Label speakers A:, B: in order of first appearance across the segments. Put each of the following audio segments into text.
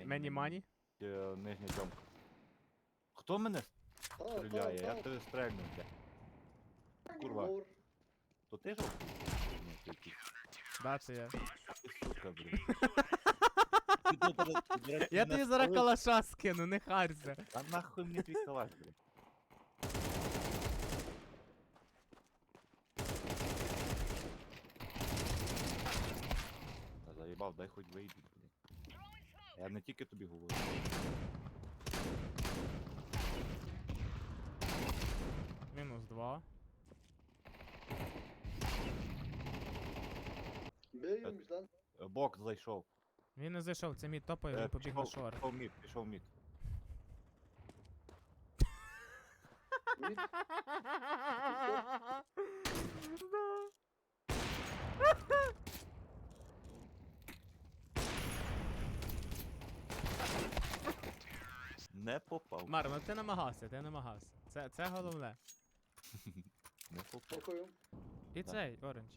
A: М- Мені мані?
B: Е, Нижня тьомка. Хто мене стріляє? Я тебе стрельну, бля. Курва. То ти жовтий? Ні, ти якийсь.
A: Да, це я.
B: Ти сука, блін.
A: Я тобі зараз калаша скину, не харся.
B: А нахуй мені твій калаш. Та заїбав, дай хоч блін. Я не тільки тобі говорю.
A: Мінус два.
C: Бейmiş lan.
B: Е, Бок зайшов.
A: Він не зайшов, це мій топає,
B: Е,
A: він побіг на
B: пішов-
A: шор.
B: Пішов мід, пішов мід.
C: Mid.
B: Не попав.
A: Мар, ну ти намагався, ти намагався. Це, це головне.
B: Не попав.
C: Bakıyorum.
A: І
B: Да.
A: цей, оранж.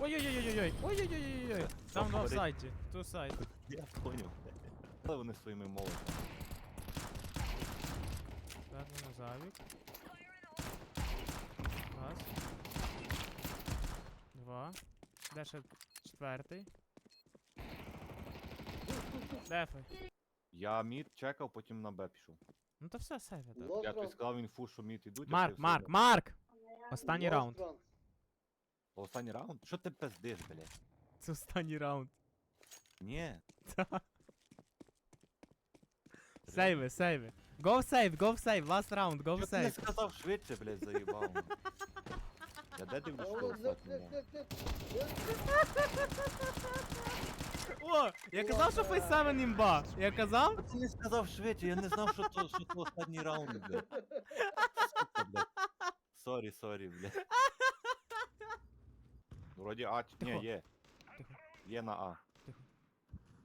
A: Ой-ой-ой-ой-ой! Ой-ой-ой-ой-ой! Там
B: говорить?
A: офсайті, в ту сайті.
B: Я поняв. Але вони своїми молотами.
A: Дати на завік. Раз. Два. Де ще четвертий? Дефай.
B: Я мід чекав, потім на Б пішов.
A: Ну то все, сейве, так.
B: Я тобі сказав, він фу, що мід ідуть.
A: Марк, Марк, Марк! Останній раунд.
B: Останній раунд? Що ти пиздиш, блядь?
A: Це останній раунд.
B: Ні.
A: Сейви, сейви. Go save, go save, last round, go
B: Що ти не
A: save.
B: сказав швидше, блядь, заїбав. Я де дивлюсь, що.
A: О, я казав, що 7 імба. Я казав?
B: Ти не сказав швидше, я не знав, що то, що то останній раунд, блядь. Сука, блядь. Сорі, сорі, блядь. Вроді А, чи- ні, є. Є на А.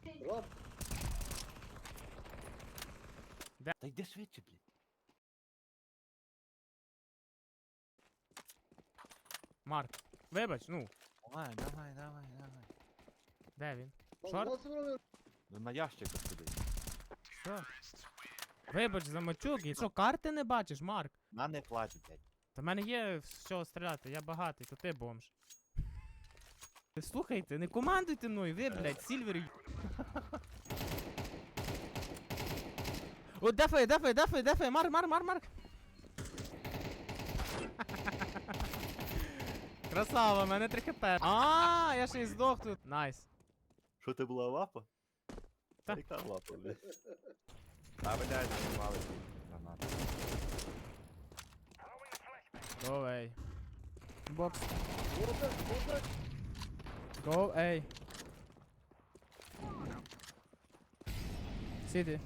C: Ramp.
B: Та йди швидше, блядь.
A: Марк, вибач, ну,
B: Давай, давай, давай, давай.
A: де він?
C: Vuramıyorum?
B: Ну, На ящиках сидить.
A: Що? Вибач за мачук, і що, карти не бачиш, Марк?
B: На не плачь, блядь.
A: Та в мене є з чого стріляти, я багатий, то ти бомж. Слухайте, не командуйте мною, ви, блядь, сільвер. О, дефай, дефай, дефай, дефай, Марк, Марк, Марк, Марк. Красава, в мене 3 хп. А, я ще й здох тут. Найс.
B: Що ти була лапа?
A: Та.
B: Яка лапа, блядь? А, блядь, занимали гранату.
A: Go A. Бокс. Go A. Сіді.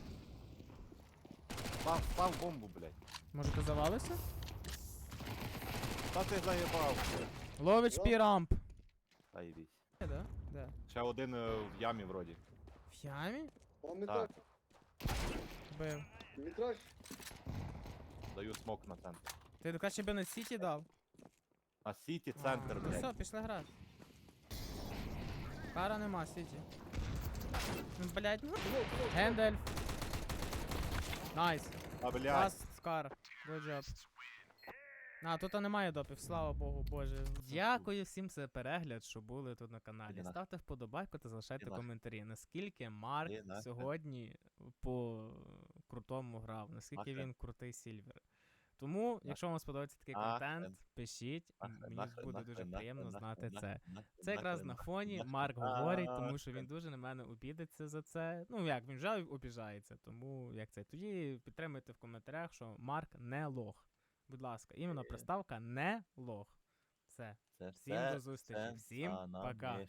B: Став, став бомбу, блядь.
A: Може ти завалися?
B: Та ти заєбав, блядь.
A: Лович пірамп.
B: Та їбісь.
A: Де, да? Де?
B: Ще один е, в ямі вроді.
A: В ямі?
C: On
B: Так,
C: mitraj.
A: Бив.
C: Mitraj.
B: даю смок на центр.
A: Ти краще би на Сіті дав.
B: На сіті центр,
A: Ну все,
B: блядь.
A: пішли грати. Кара нема, Сіті. Ну, блядь, ну. Гендельф. Найс.
B: А, блядь.
A: Ласт скар. Good job. А, тут немає допів, слава Богу, Боже. Дякую всім за перегляд, що були тут на каналі. Ставте вподобайку та залишайте коментарі. Наскільки Марк сьогодні по крутому грав, наскільки він крутий сільвер. Тому, якщо вам сподобається такий контент, пишіть, мені буде дуже приємно знати це. Це якраз на фоні Марк говорить, тому що він дуже на мене обідеться за це. Ну як, він вже обіжається, тому як це. Тоді підтримуйте в коментарях, що Марк не лох. Будь ласка, іменно приставка не лох. Все.
B: Це
A: Всім
B: все
A: до зустрічі, всім
B: за нами.
A: пока.